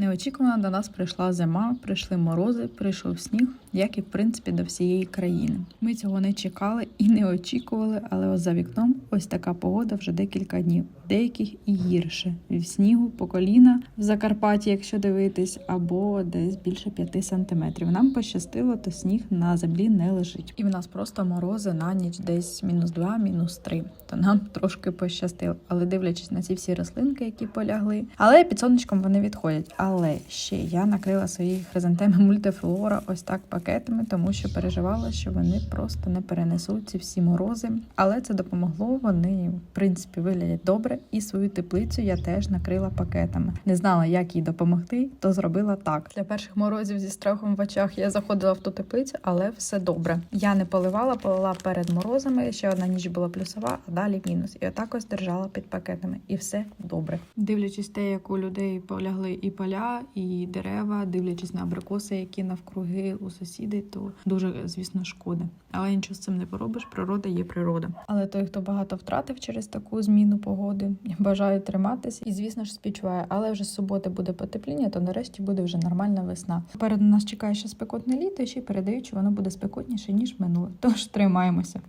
Неочікувано до нас прийшла зима, прийшли морози, прийшов сніг, як і в принципі до всієї країни. Ми цього не чекали і не очікували, але ось за вікном ось така погода вже декілька днів, деяких і гірше. Від снігу по коліна в Закарпатті, якщо дивитись, або десь більше 5 сантиметрів. Нам пощастило, то сніг на землі не лежить. І в нас просто морози на ніч десь мінус 2, мінус 3. То нам трошки пощастило. Але дивлячись на ці всі рослинки, які полягли. Але під сонечком вони відходять. Але ще я накрила свої хризантеми мультифлора ось так пакетами, тому що переживала, що вони просто не перенесуть ці всі морози. Але це допомогло. Вони в принципі виглядять добре, і свою теплицю я теж накрила пакетами. Не знала, як їй допомогти, то зробила так. Для перших морозів зі страхом в очах я заходила в ту теплицю, але все добре. Я не поливала, полила перед морозами. Ще одна ніч була плюсова, а далі мінус. І отак ось держала під пакетами, і все добре. Дивлячись те, як у людей полягли і поля, і дерева, дивлячись на абрикоси, які навкруги у сусідів, то дуже, звісно, шкода. Але нічого з цим не поробиш. Природа є природа. Але той, хто багато втратив через таку зміну погоди, бажаю триматись і, звісно ж, співчуваю. Але вже з суботи буде потепління, то нарешті буде вже нормальна весна. Попереду нас чекає ще спекотне літо, і ще й передають, воно буде спекотніше ніж минуле. Тож тримаємося.